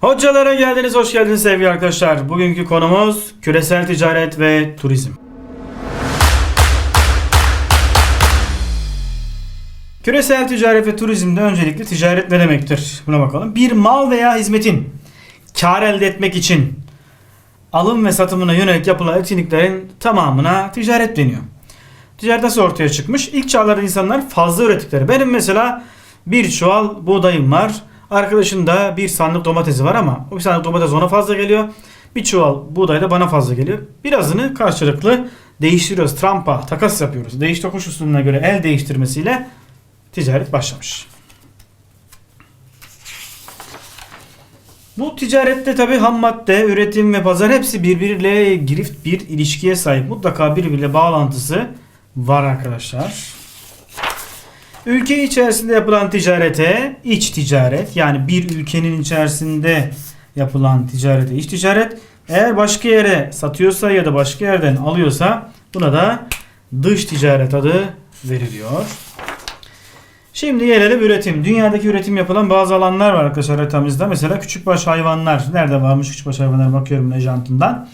Hocalara geldiniz, hoş geldiniz sevgili arkadaşlar. Bugünkü konumuz küresel ticaret ve turizm. Küresel ticaret ve turizmde öncelikle ticaret ne demektir? Buna bakalım. Bir mal veya hizmetin kar elde etmek için alım ve satımına yönelik yapılan etkinliklerin tamamına ticaret deniyor. Ticaret nasıl ortaya çıkmış? İlk çağlarda insanlar fazla ürettikleri. Benim mesela bir çuval buğdayım var. Arkadaşın da bir sandık domatesi var ama o bir sandık domates ona fazla geliyor. Bir çuval buğday da bana fazla geliyor. Birazını karşılıklı değiştiriyoruz. Trampa, takas yapıyoruz. Değiş tokuş usulüne göre el değiştirmesiyle ticaret başlamış. Bu ticarette tabi ham madde, üretim ve pazar hepsi birbiriyle girift bir ilişkiye sahip. Mutlaka birbiriyle bağlantısı var arkadaşlar. Ülke içerisinde yapılan ticarete iç ticaret yani bir ülkenin içerisinde yapılan ticarete iç ticaret eğer başka yere satıyorsa ya da başka yerden alıyorsa buna da dış ticaret adı veriliyor. Şimdi gelelim üretim. Dünyadaki üretim yapılan bazı alanlar var arkadaşlar haritamızda. Mesela küçükbaş hayvanlar. Nerede varmış küçükbaş hayvanlar bakıyorum lejantından.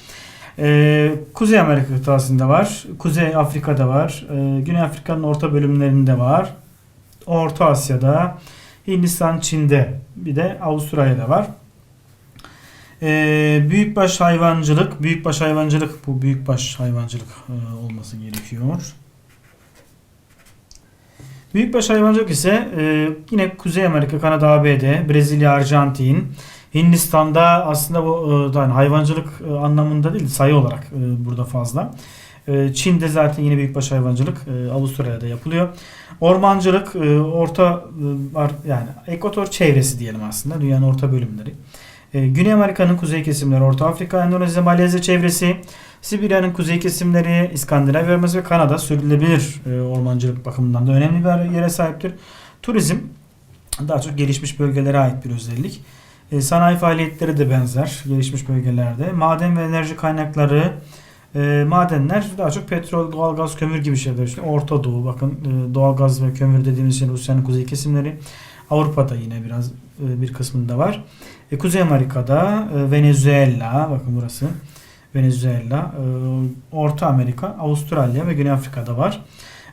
Ee, Kuzey Amerika kıtasında var. Kuzey Afrika'da var. Ee, Güney Afrika'nın orta bölümlerinde var. Orta Asya'da, Hindistan, Çin'de, bir de Avustralya'da var. Ee, büyükbaş hayvancılık, büyükbaş hayvancılık bu büyükbaş hayvancılık e, olması gerekiyor. Büyükbaş hayvancılık ise e, yine Kuzey Amerika, Kanada, ABD, Brezilya, Arjantin, Hindistan'da aslında bu e, yani hayvancılık e, anlamında değil sayı olarak e, burada fazla. E, Çin'de zaten yine büyükbaş hayvancılık e, Avustralya'da yapılıyor. Ormancılık e, orta e, yani ekvator çevresi diyelim aslında dünyanın orta bölümleri. Güney Amerika'nın kuzey kesimleri, Orta Afrika, Endonezya, Malezya çevresi, Sibirya'nın kuzey kesimleri, İskandinav ve Kanada sürdürülebilir ormancılık bakımından da önemli bir yere sahiptir. Turizm daha çok gelişmiş bölgelere ait bir özellik. Sanayi faaliyetleri de benzer gelişmiş bölgelerde. Maden ve enerji kaynakları, e, madenler daha çok petrol, doğalgaz, kömür gibi şeyler. İşte Orta Doğu bakın e, doğalgaz ve kömür dediğimiz şey Rusya'nın kuzey kesimleri. Avrupa'da yine biraz e, bir kısmında var. E, Kuzey Amerika'da e, Venezuela bakın burası. Venezuela, e, Orta Amerika, Avustralya ve Güney Afrika'da var.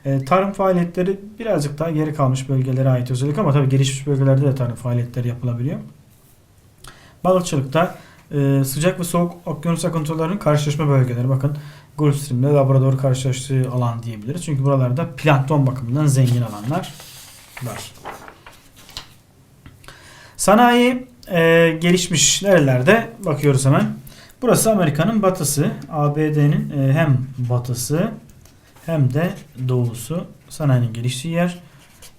E, tarım faaliyetleri birazcık daha geri kalmış bölgelere ait özellik ama tabii gelişmiş bölgelerde de tarım faaliyetleri yapılabiliyor. Balıkçılıkta e, sıcak ve soğuk okyanus akıntılarının karşılaşma bölgeleri. Bakın Gulf Stream ile Labrador karşılaştığı alan diyebiliriz. Çünkü buralarda plankton bakımından zengin alanlar var. Sanayi e, gelişmiş nerelerde bakıyoruz hemen. Burası Amerika'nın batısı. ABD'nin e, hem batısı hem de doğusu. Sanayinin geliştiği yer.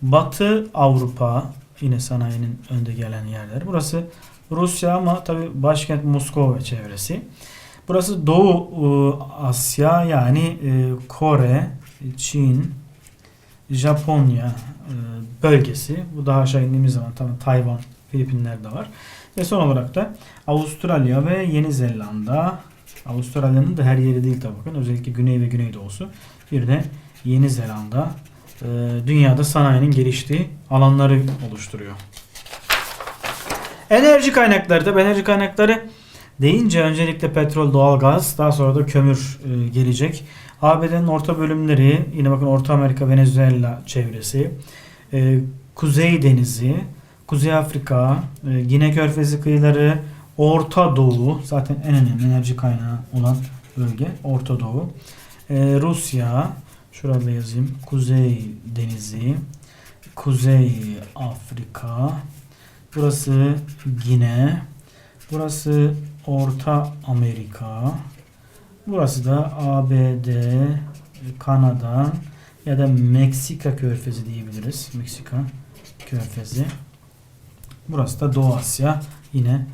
Batı Avrupa yine sanayinin önde gelen yerler. Burası Rusya ama tabi başkent Moskova çevresi. Burası Doğu e, Asya yani e, Kore, Çin, Japonya e, bölgesi. Bu daha aşağı indiğimiz zaman tabii Tayvan, Filipinler de var. Ve son olarak da Avustralya ve Yeni Zelanda. Avustralya'nın da her yeri değil tabii bakın. Özellikle güney ve güneydoğusu. Bir de Yeni Zelanda dünyada sanayinin geliştiği alanları oluşturuyor. Enerji kaynakları da enerji kaynakları deyince öncelikle petrol, doğalgaz, daha sonra da kömür e, gelecek. ABD'nin orta bölümleri, yine bakın Orta Amerika, Venezuela çevresi, e, Kuzey Denizi, Kuzey Afrika, e, Gine Körfezi kıyıları, Orta Doğu, zaten en önemli enerji kaynağı olan bölge Orta Doğu. E, Rusya, şurada yazayım, Kuzey Denizi, Kuzey Afrika, burası Gine, burası Orta Amerika, burası da ABD, Kanada ya da Meksika Körfezi diyebiliriz. Meksika Körfezi. Burası da Doğu Asya. Yine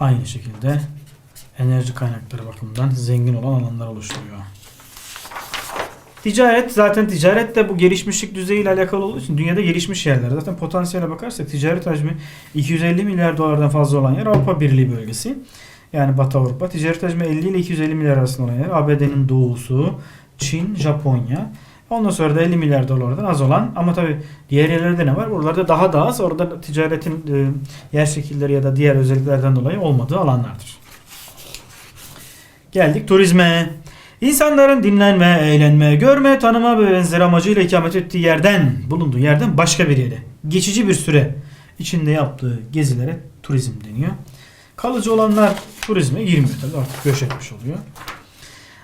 aynı şekilde enerji kaynakları bakımından zengin olan alanlar oluşturuyor. Ticaret zaten ticaret de bu gelişmişlik düzeyiyle alakalı olduğu için dünyada gelişmiş yerler. Zaten potansiyele bakarsak ticaret hacmi 250 milyar dolardan fazla olan yer Avrupa Birliği bölgesi. Yani Batı Avrupa. Ticaret hacmi 50 ile 250 milyar arasında olan yer ABD'nin doğusu, Çin, Japonya. Ondan sonra da 50 milyar dolardan az olan ama tabii diğer yerlerde ne var? Buralarda daha da az. Orada ticaretin e, yer şekilleri ya da diğer özelliklerden dolayı olmadığı alanlardır. Geldik turizme. İnsanların dinlenme, eğlenme, görme, tanıma ve benzeri amacıyla ikamet ettiği yerden, bulunduğu yerden başka bir yere, geçici bir süre içinde yaptığı gezilere turizm deniyor. Kalıcı olanlar turizme girmiyor tabii artık göç etmiş oluyor.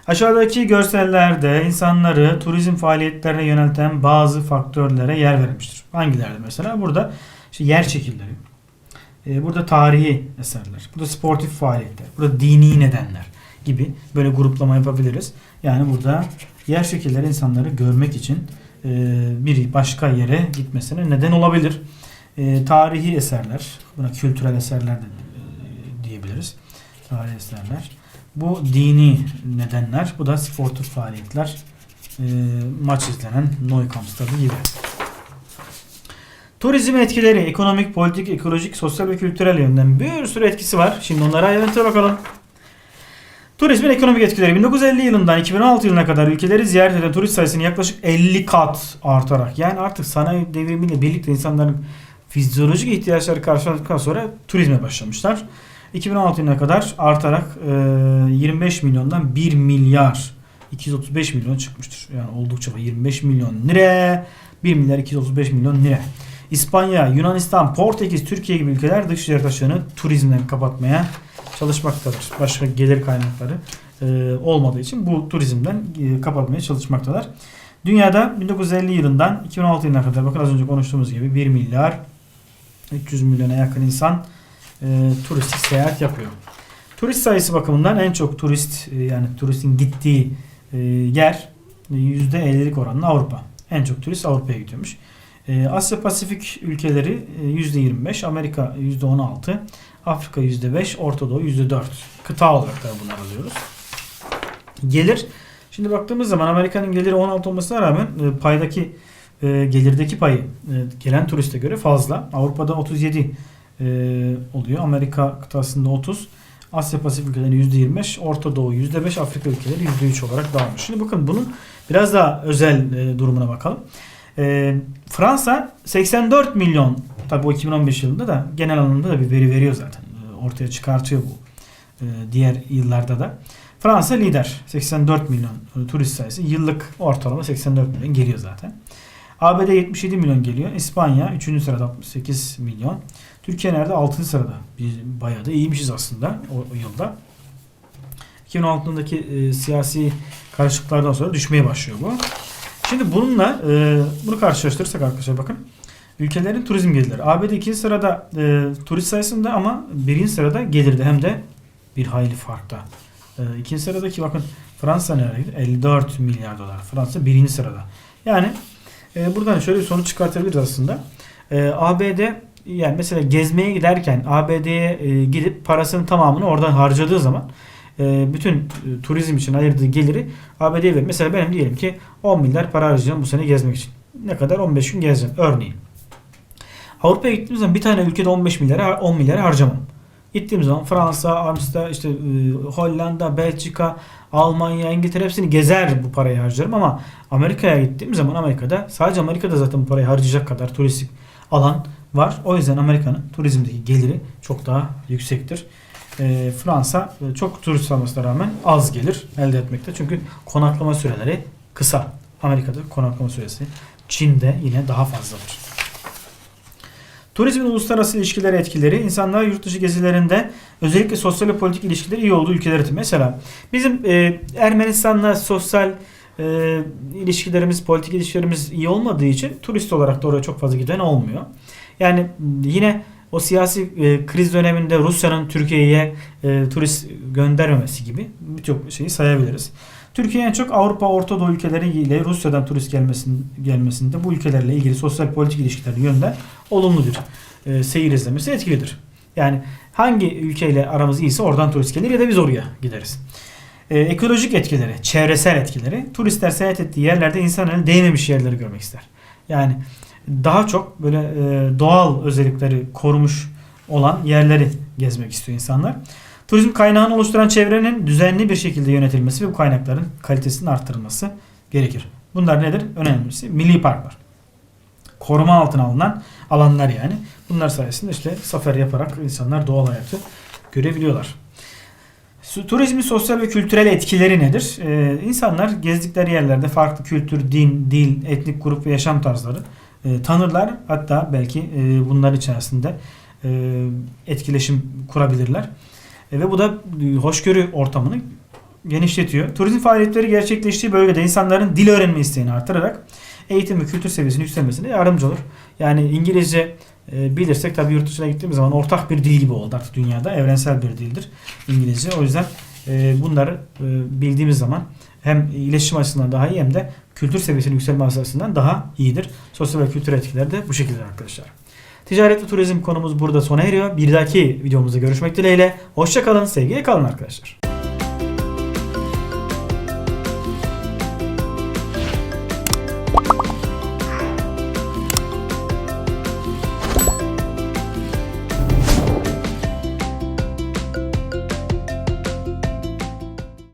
Aşağıdaki görsellerde insanları turizm faaliyetlerine yönelten bazı faktörlere yer verilmiştir. Hangilerdi mesela? Burada işte yer şekilleri, e, burada tarihi eserler, burada sportif faaliyetler, burada dini nedenler gibi böyle gruplama yapabiliriz. Yani burada yer şekilleri insanları görmek için e, bir başka yere gitmesine neden olabilir. E, tarihi eserler, buna kültürel eserler de e, diyebiliriz. Tarihi eserler. Bu dini nedenler, bu da sportif faaliyetler. E, maç izlenen Neukamp stadı gibi. Turizm etkileri ekonomik, politik, ekolojik, sosyal ve kültürel yönden bir sürü etkisi var. Şimdi onlara ayrıntıya bakalım. Turizmin ekonomik etkileri 1950 yılından 2016 yılına kadar ülkeleri ziyaret eden turist sayısının yaklaşık 50 kat artarak yani artık sanayi devrimiyle birlikte insanların fizyolojik ihtiyaçları karşıladıktan sonra turizme başlamışlar. 2016 yılına kadar artarak e, 25 milyondan 1 milyar 235 milyon çıkmıştır. Yani oldukça var. 25 milyon lira 1 milyar 235 milyon lira. İspanya, Yunanistan, Portekiz, Türkiye gibi ülkeler dış ticaret açığını turizmden kapatmaya çalışmaktadır. Başka gelir kaynakları e, olmadığı için bu turizmden e, kapatmaya çalışmaktalar. Dünyada 1950 yılından 2016 yılına kadar bakın az önce konuştuğumuz gibi 1 milyar 300 milyona yakın insan e, turistik seyahat yapıyor. Turist sayısı bakımından en çok turist e, yani turistin gittiği e, yer %50'lik oranla Avrupa. En çok turist Avrupa'ya gidiyormuş. E, Asya Pasifik ülkeleri e, %25, Amerika %16, Afrika %5, Orta Doğu %4. Kıta olarak da bunları alıyoruz. Gelir. Şimdi baktığımız zaman Amerika'nın geliri 16 olmasına rağmen e, paydaki e, gelirdeki payı e, gelen turiste göre fazla. Avrupa'da 37 e, oluyor. Amerika kıtasında 30. Asya Pasifik ülkeleri %25, Orta Doğu %5, Afrika ülkeleri %3 olarak dağılmış. Şimdi bakın bunun biraz daha özel e, durumuna bakalım. E, Fransa 84 milyon tabi o 2015 yılında da genel anlamda da bir veri veriyor zaten. E, ortaya çıkartıyor bu. E, diğer yıllarda da. Fransa lider. 84 milyon e, turist sayısı. Yıllık ortalama 84 milyon geliyor zaten. ABD 77 milyon geliyor. İspanya 3. sırada 68 milyon. Türkiye nerede? 6. sırada. Bir, bayağı da iyiymişiz aslında o, o yılda. 2016'daki e, siyasi karışıklıklardan sonra düşmeye başlıyor bu. Şimdi bununla e, bunu karşılaştırırsak arkadaşlar bakın. Ülkelerin turizm gelirleri. ABD 2. sırada e, turist sayısında ama 1. sırada gelirde hem de bir hayli farkta. E, ikinci sıradaki bakın Fransa nerede? 54 milyar dolar. Fransa birinci sırada. Yani e, buradan şöyle bir sonuç çıkartabiliriz aslında. E, ABD yani mesela gezmeye giderken ABD'ye e, gidip parasının tamamını oradan harcadığı zaman bütün e, turizm için ayırdığı geliri ABD'ye verir. Mesela benim diyelim ki 10 milyar para harcayacağım bu sene gezmek için. Ne kadar? 15 gün gezeceğim. Örneğin. Avrupa'ya gittiğim zaman bir tane ülkede 15 milyara 10 milyara harcamam. Gittiğim zaman Fransa, Amsterdam, işte e, Hollanda, Belçika, Almanya, İngiltere hepsini gezer bu parayı harcarım ama Amerika'ya gittiğim zaman Amerika'da sadece Amerika'da zaten bu parayı harcayacak kadar turistik alan var. O yüzden Amerika'nın turizmdeki geliri çok daha yüksektir. E, Fransa e, çok turist olmasına rağmen az gelir elde etmekte. Çünkü konaklama süreleri kısa. Amerika'da konaklama süresi Çin'de yine daha fazladır. Turizmin uluslararası ilişkileri etkileri insanlar yurt dışı gezilerinde özellikle sosyal ve politik ilişkileri iyi olduğu ülkeler için. Mesela bizim e, Ermenistan'la sosyal e, ilişkilerimiz, politik ilişkilerimiz iyi olmadığı için turist olarak da oraya çok fazla giden olmuyor. Yani yine o siyasi e, kriz döneminde Rusya'nın Türkiye'ye e, turist göndermemesi gibi birçok şeyi sayabiliriz. Türkiye çok Avrupa, Orta Doğu ülkeleri ile Rusya'dan turist gelmesin, gelmesinde bu ülkelerle ilgili sosyal politik ilişkilerin yönden olumlu bir e, seyir izlemesi etkilidir. Yani hangi ülkeyle aramız iyiyse oradan turist gelir ya da biz oraya gideriz. E, ekolojik etkileri, çevresel etkileri. Turistler seyahat ettiği yerlerde insanların değmemiş yerleri görmek ister. Yani daha çok böyle e, doğal özellikleri korumuş olan yerleri gezmek istiyor insanlar. Turizm kaynağını oluşturan çevrenin düzenli bir şekilde yönetilmesi ve bu kaynakların kalitesinin artırılması gerekir. Bunlar nedir? Önemlisi milli parklar. Koruma altına alınan alanlar yani. Bunlar sayesinde işte safari yaparak insanlar doğal hayatı görebiliyorlar. Turizmin sosyal ve kültürel etkileri nedir? Ee, insanlar gezdikleri yerlerde farklı kültür, din, dil, etnik grup ve yaşam tarzları e, tanırlar. Hatta belki e, bunlar içerisinde e, etkileşim kurabilirler. E, ve bu da e, hoşgörü ortamını genişletiyor. Turizm faaliyetleri gerçekleştiği bölgede insanların dil öğrenme isteğini artırarak eğitim ve kültür seviyesinin yükselmesine yardımcı olur. Yani İngilizce e, bilirsek tabii yurt dışına gittiğimiz zaman ortak bir dil gibi oldu artık dünyada. Evrensel bir dildir İngilizce. O yüzden e, bunları e, bildiğimiz zaman hem iletişim açısından daha iyi hem de kültür seviyesinin yükselmesi açısından daha iyidir. Sosyal ve kültür etkileri de bu şekilde arkadaşlar. Ticaret ve turizm konumuz burada sona eriyor. Bir dahaki videomuzda görüşmek dileğiyle. Hoşçakalın, sevgiyle kalın arkadaşlar.